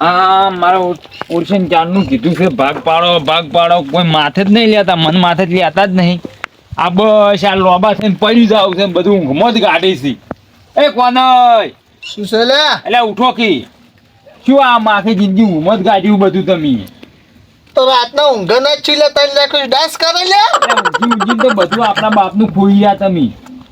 આ મારા ઓળશન ચાંદનું કીધું છે ભાગ પાડો ભાગ પાડો. કોઈ માથે જ નહીં લેતા મન માથે જ લેતા જ નહીં. આ બસ આ લોબા થઈને પડી જાવ છે બધું ઊંઘમાં જ ગાડી છે. એ કોનય શું છે લે? એટલે ઉઠો કી. શું આ માખી જિંદગી ઊંઘમાં જ ગાડ્યું બધું તમે? તો રાતના ઊંઘ ના જ લે તને ડાસ ડાન્સ કરે લે. ઊંઘી ઊંઘી તો બધું આપણા બાપનું ખોઈ ગયા તમે.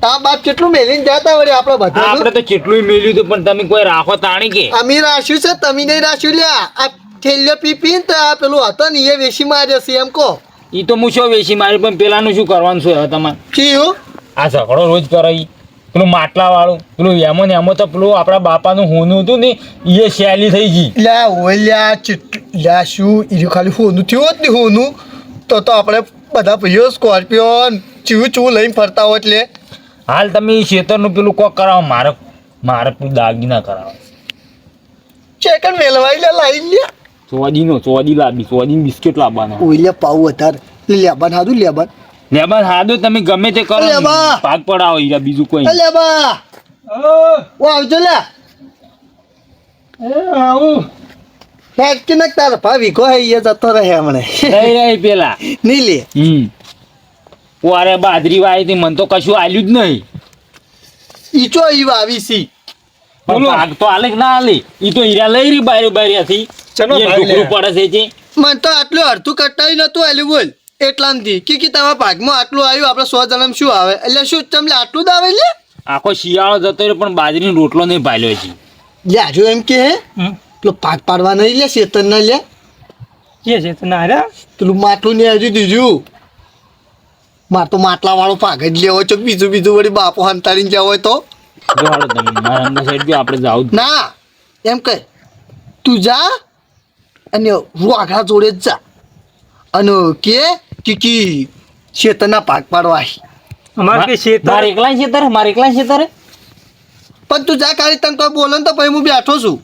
તા બાપ કેટલું મેલીને જતા વળી આપણે બધા આપણે તો કેટલું મેલ્યું હતું પણ તમે કોઈ રાખો તાણી કે? અમી રાખ્યું છે તમે નહીં રાખ્યું? લ્યા આ થેલ્યો પી પી તો આ પેલું હતો ને એ વેસી માર્યો છે એમ કહો. એ તો હું શું વેશી મારી પણ પેલાનું શું કરવાનું છે હવે તમારે? કયું આ ઝઘડો રોજ કરે ઈ. પેલું માટલા વાળું પેલું એમો ને એમો તો પેલું આપણા બાપાનું હોનું હતું ને એ શૈલી થઈ ગઈ. લ્યા ઓલ્યા લ્યા શું? એ ખાલી હોનું થયું જ ને હોનું તો તો આપણે બધા ભાઈઓ સ્કોર્પિયો ચીવું ચીવું લઈને ફરતા હોત લે. હાલ તમે ખેતરનું પેલું કોક કરાવો મારે મારે પેલું દાગીના કરાવો. ચેકન મેલવાઈ લે લાઈ લ્યા ચોદીનો ચોદી લાવી ચોદી બિસ્કિટ લાવવાના. ઓય લ્યા પાવ વધારે. લેબાન હાદું લેબન. લેબા હાદો તમે ગમે તે કરો ભાગ પડાવો ઈરા બીજું કોઈ લેબા ઓ આવજો લે. ફેંક કે નાખ તાર ભાવી કો હે એ જતો રહે હમણે. રહી રહી પેલા. નીલી લે. હમ. વારે બાજરી વાય મને તો કશું આલ્યું જ નહીં. ઈચો ઈ વાવી સી બોલો. ભાગ તો આલે કે ના આલે? ઈ તો હીરા લઈ રી બારે બારી ચલો લે. પડે છે જે. મને તો આટલું અડધું કટાઈ નતું આલ્યું બોલ. એટલામથી. કે કે તમારા પાકમાં આટલું આવ્યું? આપણે સો જન્મ શું આવે? એટલે શું તમને આટલું જ આવે લે? આખો શિયાળો જતો રહ્યો પણ બાજરીનો રોટલો નહીં ભાલ્યો છે લે આજો એમ કે હે. પેલો પાક પાડવા નહીં લે શેતર ના લે. કે છે તને હાર્યા પેલું માટલું ને હજુ દીધું. માર તો માટલા વાળો પાક જ લેવો છો બીજું બીજું વળી બાપો હંતાડીને જવો હોય તો? જો હાલો તમે મારા અંદર સાઈડ બી આપણે જાવ ના એમ કહે તું જા અને વાઘા જોડે જ જા. અને કે કીકી શેતરના ભાગ પાડવા અમારે કે શેતર? મારે એકલા છે તારે મારે એકલા પણ તું જા ખાલી તને કોઈ બોલે ને તો પછી હું બેઠો છું.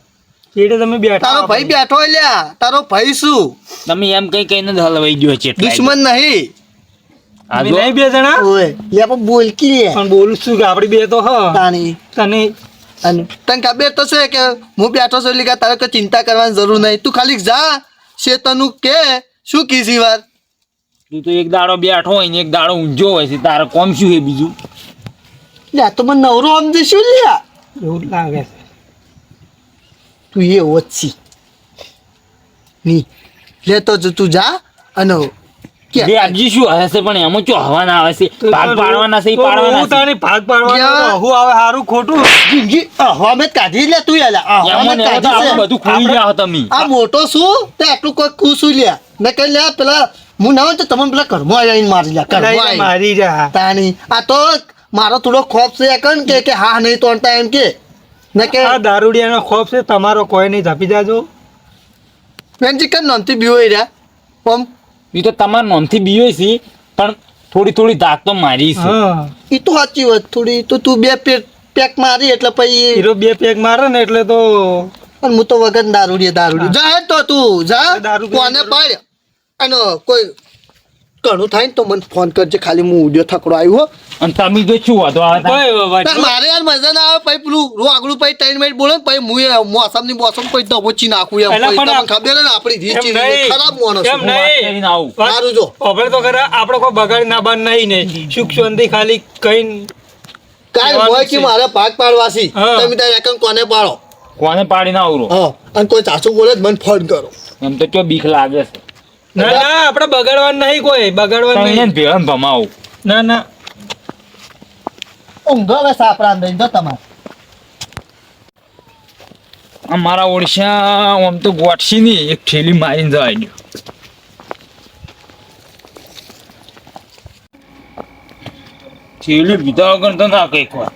એટલે તમે બેઠો તારો ભાઈ બેઠો લ્યા તારો ભાઈ શું? તમે એમ કઈ કઈને જ હલવાઈ ગયો છે દુશ્મન નહીં. અમે નહીં બે જણા? ઓય લે પણ બોલ કે પણ બોલું છું કે આપડી બે તો હ. તાણી. તને અને તને ખબર તો છે કે હું બેઠો છું એટલે તારે કોઈ ચિંતા કરવાની જરૂર નહીં તું ખાલી જા શેતરનું કે શું કીધી વાર? તું તો એક દાડો બેઠો હોય ને એક દાડો ઊંઝો હોય છે તારે કોમ શું છે બીજું? લે તો મને નવરો સમજે શું લ્યા એવું લાગે છે. તું એ ઓછી ની લે તો જો તું જા અને બે આપજી શું હશે પણ એમાં ચો હવાના આવે છે? ભાગ પાડવાના છે ઈ હું પાડવાના ભાગ પાડવાનો હું આવે સારું ખોટું? જિંદગી અહવામેદ કાઢી લે તું યાર. એમાં અહવામેદ ને એમાં તો કાઢી બધું ખોઈ ગયા તમે. આ મોટો શું તે આટલું કોઈ ખુશું લ્યા. મેં કહી લ્યા પેલા હું ના હોય તો તમે પેલા ઘરમાં આવીને મારી લ્યા આવીને. મારી તાણી આ તો મારો થોડો ખોફ છે કન કે કે હા નહીં તોડતા એમ કે. ને કે આ દારૂડિયાનો ખોફ છે તમારો કોઈ નહીં ઝાપી જાજો. વેનજી કન નોંધી બીવો રહ્યા? ઓમ એ તો તમારા નામથી બીયો છે પણ થોડી થોડી ધાક તો મારી છે. એ તો સાચી વાત થોડી તો તું બે પેક પેક મારી એટલે પછી હીરો બે પેક મારે ને એટલે તો પણ હું તો વગર દારૂડી દારૂડી જા તો તું જા. કોને. પાડ અને કોઈ ઘણું થાય ને તો મને ફોન કરજે ખાલી હું ઉડ્યો થકડો આવ્યો હો. અને તમે જો શું કોઈ તાર મારે યાર મજા ના આવે પછી પેલું રોગડું પછી ત્રણ મિનિટ બોલે ને પછી હું મોસમની મોસમ પછી દબોચી નાખું એમ તમને ખબર ને આપણી રીત ખરાબ માણસ એમ નહીં. સારું જો. હવે તો ખરા આપણે કોઈ બગાડ ના બાર નહીં ને. સુખ શાંતિ ખાલી કઈ કાલ હોય કે મારે ભાગ પાડવાસી તમે તારે એકમ કોને પાડો? કોને પાડી ના આવરો? હા અને કોઈ ચાચું બોલે તો મને ફોન કરો. એમ તો ચો બીક લાગે છે. ના ના આપણે બગાડવાનું નહીં કોઈ બગાડવાનું નહીં. ભેળન ભમાવું. ના ના. ઊંઘો હવે સાપરા અંદર જો તમારે. અમારા ઓડિશા આમ તો ગોઠસી ની એક ઠેલી મારીને જવાય ગયો ઠેલી બીધા વગર તો ના કંઈક વાર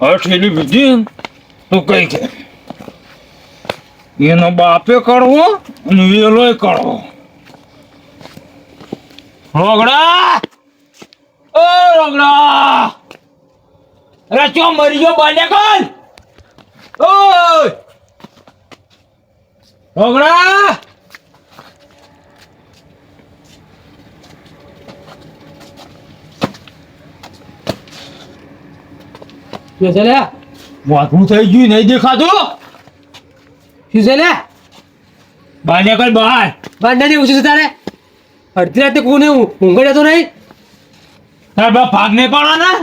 હવે ઠેલી બીજી ને તો કઈ કે એનો બાપે કરવો અને વેલોય કરવો. રોગડા! ઓ રોગડા! અરે ચો મરી ગયો બાંડે કોણ? ઓય! રોગડા! શું છે લે? વાઘું થઈ ગયું, નહીં દેખાતું? શું છે લે? બહાર નીકળ બહાર? બાંધાની ઓછું છે તારે? અડધી રાતે કોને ઊંઘ જતો નહીં? તાર બા ભાગ નહીં પાડવાના?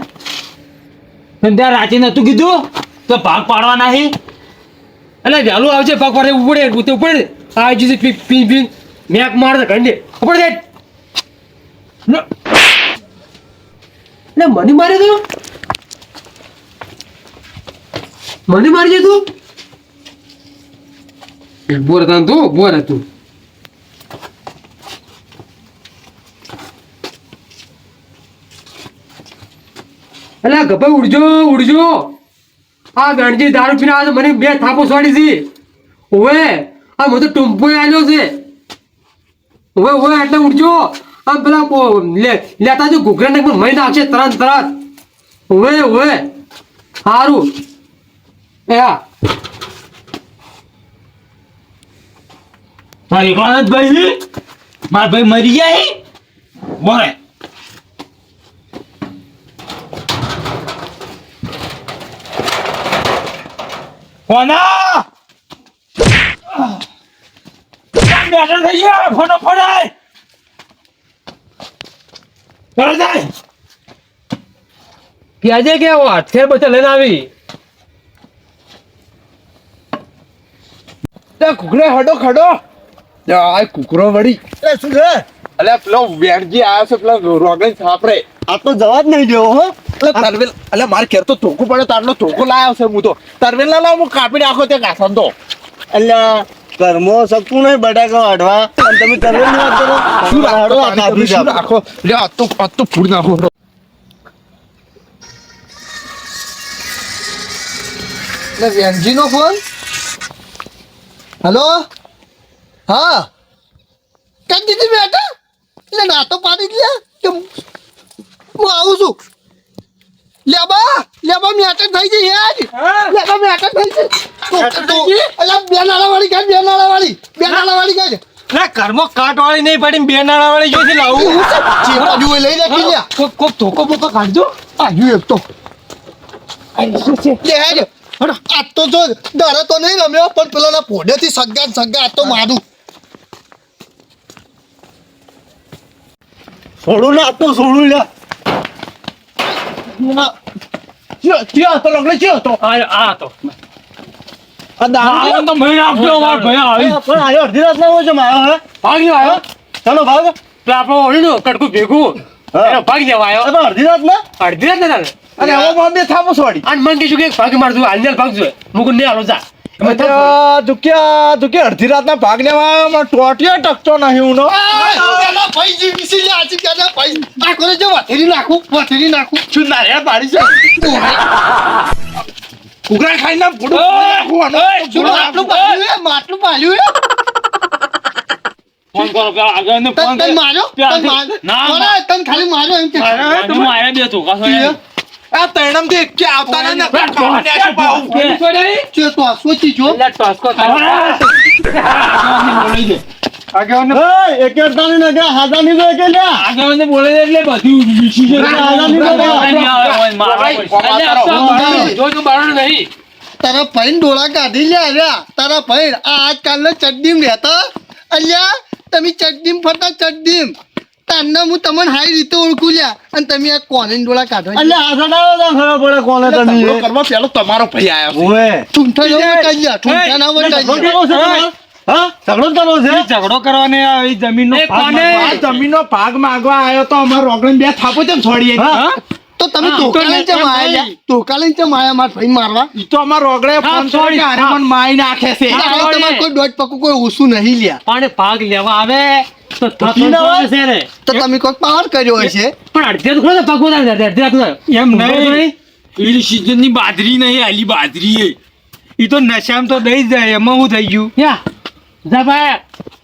તને ત્યાં રાતે નતું કીધું? તો ભાગ પાડવાના નહીં? એટલે વહેલું આવશે ભાગ પાડે ઉપડે ઉતે ઉપડે આ જશે પી પી પી મેક મારે ઘંડે ઉપડે જાય ને મને મારે તું? મને મારી તું? બોર તું બોર હતું અલા ગભાઈ ઉડજો ઉડજો. આ ગણજી દારૂ પીને આવે મને બે થાપો સોડી છે. ઓવે, આ મને તો આલ્યો છે. ઓવે ઓવે, એટલે ઉડજો. આ પેલા લેતા જો ઘૂઘરા ને મહી નાખશે તરત તરત. ઓવે ઓવે. સારું એ હા મારી ભાઈ હી? મારા ભાઈ મરી હી? બોલે કોના બેઠા થઈ ગયા ફોટો ફોડાય! ચાલો જાય! પ્યાજે કે હાથેર બચા લઈને આવી. કુકડે હડો ખડો. આ કુકરો વળી. શું છે? અલ્યા પેલો વેણજી આવ્યો છે પેલા રોગન સાપડે આ તો જવા જ નહીં દેવો હો. તરવેલ એટલે મારે ઘેર તો ધોકો પડે તારનો ધોકો લાવ્યો છે હું તો. તરવેલ ના લાવ હું કાપી નાખો તે ઘાસન તો એટલે કર્મો શકતું નહીં બટાકા વાઢવા. અને તમે કરવાની વાત કરો શું રાખો આ પાણી કાપી શું રાખો? લે આ તો આ તો ફૂડ નાખો. એટલે વેણજી નો ફોન હલો? હા? કઈ દીધી બેટા? એટલે નાતો પાડી દે કે હું આવું છું. લેબા લેબા મેટર થઈ ગઈ યાર લેબા મેટર થઈ ગઈ. તો તો અલા બે નાળા વાળી કાઢ બે નાળા વાળી બે નાળા વાળી કાઢ ના કાટ વાળી નહીં પડી બે નાળા વાળી જોઈતી લાવું બાજુ લઈ લે કે કોક કોક ધોકો બોકો કાઢજો. આવ્યું એક તો. લે આ તો જો તો નહીં રમ્યો પણ પેલાના પોડેથી સગા ને સગા આ તો મારું. છોડું ના આ તો છોડું લે ચિયો ચિયો તો લગડે ચિયો તો આ આ તો આ દારૂ તો મહિને આપજો મારા ભાઈ આવી પણ આયો અડધી રાત ના છે મારો હે ભાગ આવ્યો ચાલો ભાગ તો આપણો ઓળીનું કડકું ભેગું. એનો ભાગ લેવા આવ્યો અડધી રાત ના અડધી રાત ને અને હવે થાપો છોડી અને મને કીધું કે ભાગ મારતું હાલ ભાગ જોઈએ મુકું નહીં હાલો જા દુખ્યા દુખ્યા અડધી રાતના ભાગ લેવા ટોટિયો ટકતો નહીં હું પેલા આજે જી વિસી લે આજી પેલા ભાઈ આ કરે જો વાથેરી નાખું વાથેરી નાખું. છું નારિયેળ પાડી છે? કુકરા ખાઈ ના નાખવાનું. માટલું પાલ્યું માટલું પાડ્યું ફોન કરો આગળ ને ફોન તન તન માર્યો? તન માર્યો? તન ખાલી માર્યો એમ કે. હું આયા બે ધોકા સોયા. આ તૈણમથી કે આવતા ના ના કે. તો સોચી જો. એટલે ટોસકો ખાવા. દે. ને તારા ભાઈ ડોળા કાઢી લે આવ્યા તારા ભાઈ આજકાલ આજકાલનો ચડડીમ રહેતા. અલ્યા તમે ચડડીમ ફરતા ચડડીમ. તારના હું તમને હારી રીતે ઓળખું લ્યા. અને તમે આ કોને ડોળા કાઢો એટલે આ સડાવો ખબર પડે કોને તમે. કરવા પેલો તમારો ભાઈ ઓએ ઠૂંઠા ના ના તમારે? હા? ઝઘડો કરવો છે? ઝઘડો કરવાને આવી જમીનનો ભાગ કોને? માંગવા. આ જમીનનો ભાગ માંગવા આવ્યો તો અમાર રોગણ બે થાપો કેમ છોડીએ? તો તમે ધોકા લઈને ચમ આયા? લ્યા? લઈને ચમ આયા મારા ભાઈ મારવા? ઈ તો અમાર રોગડે ફોન કર્યો કે હારે મને નાખે છે. એટલે કોઈ દોઢ પકું કોઈ ઓછું નહીં લ્યા. પણ ભાગ લેવા આવે તો તમે કોઈ પાવર કર્યો હશે. પણ અડધે ખરો એમ નહીં. પેલી સિઝનની બાજરી નહીં આલી બાજરી એ. તો નશામાં તો દઈ જ જાય એમાં શું થઈ ગયું? યા જા ભાઈ.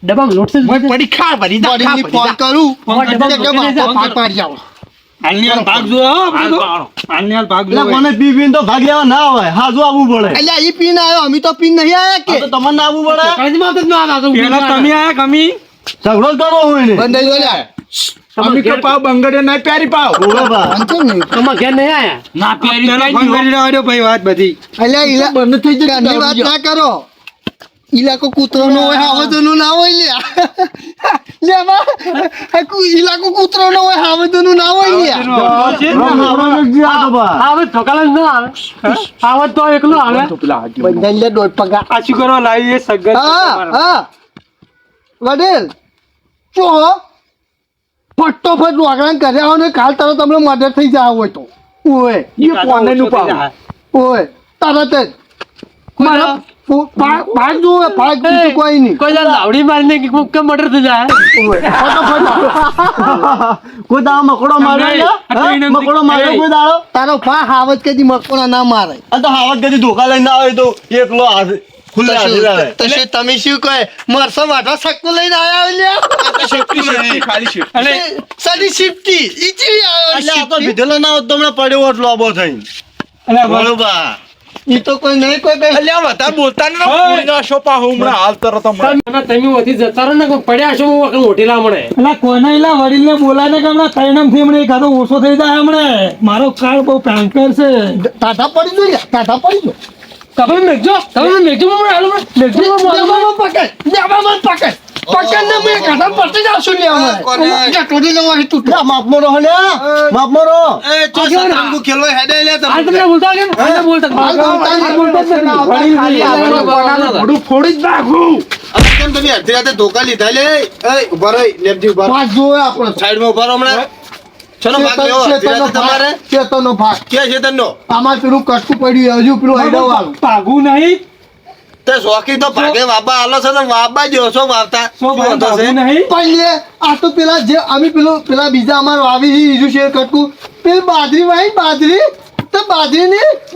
ડબ્બામાં લોટ છે. જ પડી ખા ભરી જા, ખા ફોન કરું? ફોન એટલે કે કરી માથા ફોન ભાગ કરો. પાડી આવો. હાલની ભાગ જો હો, ભાગ જો મને પી પીને તો ભાગ લેવા ના હોય. હાજુ આવવું પડે. એટલે ઈ પીને આવ્યો અમે તો પીને નહીં આયા કે? તો તમને ના પડે. કાળજીમાં આવતો જ ના આવતો. પેલા તમે આયા કમી બંધ થઈ ગયો અમે તો પાવ બંગડે નહીં પ્યારી પાવ. ઓવે બા. તમારા ઘેર નહીં આયા? ના પહેરી પેલા કઈ બંગડી રહેવા દો ભાઈ વાત બધી. એટલે ઈ બંધ થઈ જાય વાત ના કરો. ઇલાકો કૂતરો નો હોય હાવદનું ના હોય લ્યા. લે બા. ઇલાકો કૂતરો નો હોય હાવદનું ના. હોય. લ્યા આવે ઠોકાલા જ ના આવે. આવે તો એકલો આવે બંધન લે દોઢ પગા આછી શું કરવા લાવી એ સગર હા હા. વડીલ શું પટ્ટો ફટોફટ વાગણ કર્યા હોય ને કાલ તારો તમને મદદ થઈ જાય હોય તો. ઓય એ કોને નું પાવ ઓય તરત જ. મારા પો- પા- પાક બીજું કોઈ નહીં. કોઈ લાવડી મારીને કે કોક કે થઈ જાય કોઈ દાડો મકડો એમથી- મકડો માર્યો કોઈ દાડો? તારો ફા હાવત કદી મકોડા ના મારે. આ તો હાવત કદી ધોકા લઈને આવે તો એકલો હાથ ખુલ્લે હાથે આવે તશે તમે શું કહે? મરસો વાઢા સક્કુ લઈને આયા લ્યા? અને સાડી શિફ્ટી ઈચી આ તો ના હમણાં પડ્યો હોત લોબો થઈને અલ્યા બરોબર ઈ તો કોઈ નહીં કોઈ કઈ અને તમે ઓથી જતા રહો ને કોઈ પડ્યા છો હું વખત મોટી લામણે એટલે કોને એલા વડીલને બોલાને કે હમણાં પરિણામથી હમણાં એકાદો ઓછો થઈ જાય હમણાં? મારો કાળ બહુ ભયંકર છે. ટાટા પડી જો લ્યા ટાટા પડી જો. તમે મેઘજો તમે મેઘજો મને હાલો મેઘજો લેવામાં પકડ લેવામાં પકડ પકડ. ને મેં કાઢા પટી જાશું લે કોને? અમે ટોડી લેવા હે તું લા, માપમાં રહો લે માપમાં રહો હાલ તમે. બોલતા કેમ? હાલ બોલતા બોલતા બોલતા જ ખાલી ફોડી જ નાખું. કેમ તમે અડધી રાતે ધોકા લીધા લે. એ ઊભા રહો ઊભા રહો. પાંચ આપણો સાઈડમાં ઊભા રહો હમણાં. ચલો ભાગ લેવો? ચેતનનો તમારે? ભાગ. ચેતનનો ભાગ. ક્યાં છે આમાં પેલું કશું પડ્યું હજુ પેલું હેડો વાળું. ભાગું નહીં. તે શોખી તો ભાગે વાબા આલો છે તો વાબા જ છો વાવતા. નહીં? પણ લે આ તો પેલા જે અમે પેલું પેલા બીજા અમારું આવી છે બીજું શેર કટકું. પેલી બાજરી વાળી બાજરી? તો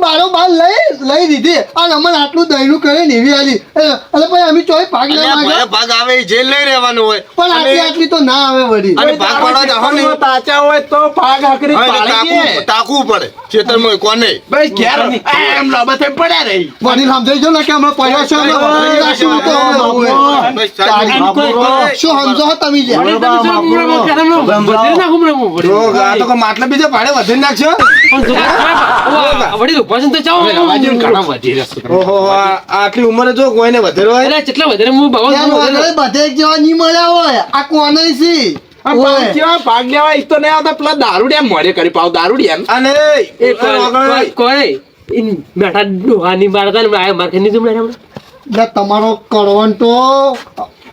બાજરીની માલ લઈ લઈ દીધી. અને અમને આટલું દહીનું કરે ને એવી આલી. એટલે પછી અમે ચોય ભાગ ના માગે ભાગ આવે જેલ લઈ રહેવાનું હોય. પણ આટલી આટલી તો ના આવે વળી. અને ભાગ પાડવા જાઓ ને. તાચા હોય તો ભાગ આકરી પાડી તાકવું પડે. ચેતરમાં કોને? ભાઈ ઘેર એમ લાબતે પડ્યા રહી. વડીલ સમજાઈ જો ને કે અમે પડ્યા છે અમે વળી રાખશું તો. ભાઈ. શું સમજો તમે લે તો માટલા બીજા ભાડે વધી નાખશો વડી ઊભા છે ને તો ચાલો ઓહો આટલી ઉંમરે જો કોઈને વધેરો હોય? અરે કેટલા વધારે હું બાવન બધે જેવા નહીં મળ્યા હોય. આ કોને છે. ભાગ લેવા તો નહીં આવતા. પેલા દારૂડિયા મોરે કરી પાવ દારૂડિયા અને એ કોઈ બેઠા ડોહાની મારતા મારખે નહીં તમારો કરવન તો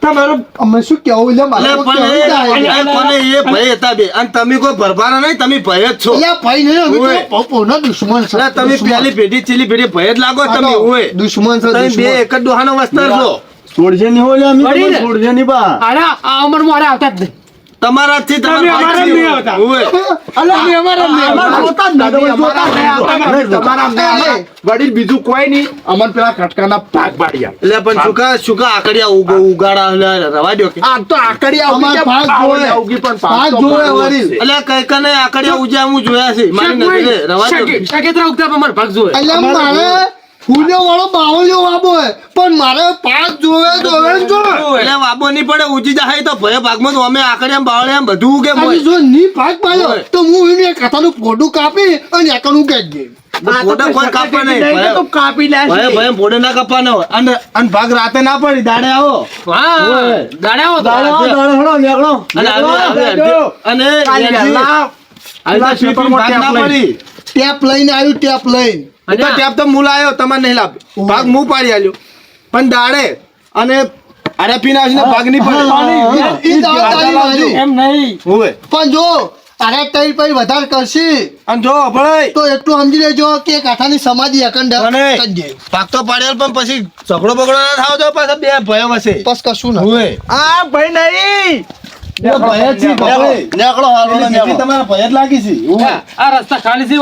તમારો અમે શું કેવું લે મારે પણ એ- થાય? પણ એ ભાઈ હતા બે. અને તમે કોઈ ભરભારા નહીં તમે ભય જ છો. અલ્યા ભય નહીં અમે તો પોપોના દુશ્મન છે અલે તમે પહેલી પેલી પેઢી છેલ્લી પેઢી ભય જ લાગો તમે ઓય દુશ્મન છો તમે બે એક જ ડોહાનો વસ્તાર છો. છોડજે નહીં હોય અમે. છોડજે નહીં બા. અરે આ અમર મારે આવતા જ નહીં. તમારાથી તમે અમારા નહીં આવતા. ઓય. અમે અમારા નહીં અમારા જોતા જ નહીં, તમે જોતા જ નહીં. અમારા નહીં આવતા. તમારા નહીં વડીલ બીજું કોઈ નહીં અમન પેલા કટકાના ભાગ પાડ્યા એટલે પણ સુકા સુકા આકડિયા ઉગ- ઉગાડા રવા દ્યો કે આ તો આકડિયા અમાર કે ભાગ જોવે. ઉગી પણ ભાગ જોવે વડીલ. એટલે કઈ કને આકડિયા ઉજા હું જોયા છે મારી નજરે રવા દ્યો કે. શકેતરા ઉગતા પણ મારે ભાગ જોવે એટલે મારે ફૂલ્યો વાળો બાવળિયો વાબો હે. પણ મારે પાક જોવે જોવે ને જોવે. એટલે વાબો ની પડે ઉજી જાય તો ભય ભાગમાં તો અમે આકડિયા બાવળિયા બધું ઉગે મોય. જો ની ભાગ પાડ્યો તો હું એને કથાનું ફોટું કાપી અને એકનું કહી દે ફોટો કોઈ કાપવા નહીં તો કાપી ભય ભય ફોટો ના કાપવાનો અને અને ભાગ રાતે ના પડી દાડે આવો. હા દાડે આવો દાડે આવો દાડે હેડો નેકળો. અને અને ટેપ લઈને આવ્યું ટેપ લઈને. એ તો ટેપ તો મૂળ આવ્યો તમારે નહીં લાভ ભાગ હું પાડી આલ્યો. પણ દાડે અને અરે પીને આવશે ને ભાગ નહીં પડે. એમ નહીં. હોય પણ જો અરે તઈ પછી વધારે કરશી. અને જો ભણાય તો એટલું સમજી લેજો કે કાઠાની સમાધિ અખંડ ભાગ તો પાડેલ પણ પછી ઝઘડો બગડો ના થાવ તો પાછા બે ભયો હશે. બસ કશું ના. હોય આ ભાઈ નહીં. ભય જ છે ભાઈ. નીકળો હાલો તમારા ભય જ લાગી છે. આ રસ્તા ખાલી છે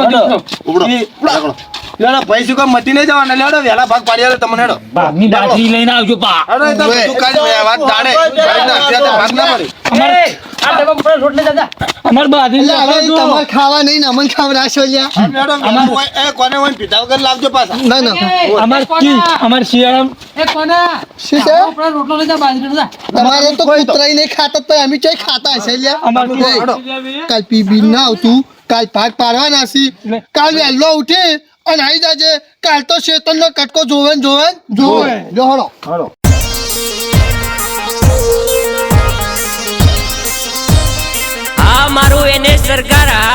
લેડો ભાઈ શું કામ મટી નહીં જવાના લેડો વેલા ભાગ પાડી આલો તમને હેડો. ભાગની દાઢી લઈને આવજો બા અરે તો કાઢી ભાઈ, વાત દાડે. ભાગ ના પડી. અમારે આ ડબ્બા ઉપર દાદા. અમાર હવે ખાવા નહીં ને અમને ખાવડાવશો લ્યા લેડો વહેલા એ કોને હોય ને વગર લાવજો પાછા. ના ના. અમાર કી અમાર શિયાળામાં એ કોના? શું છે? આપણા રોટલો લઈ જા બાજરી જા તમારે તો કૂતરાઈ નહીં ખાતા તો અમે ચોય ખાતા હશે લ્યા? અમાર કાલ પી બી ના આવતું. કાલ ભાગ પાડવાના છી કાલ વહેલો ઉઠી અને આવી જાજે કાલ તો શેતન નો કટકો જોવે ને જોવે જોવે. જો હળો. હળો. આ મારું એને સરકાર આ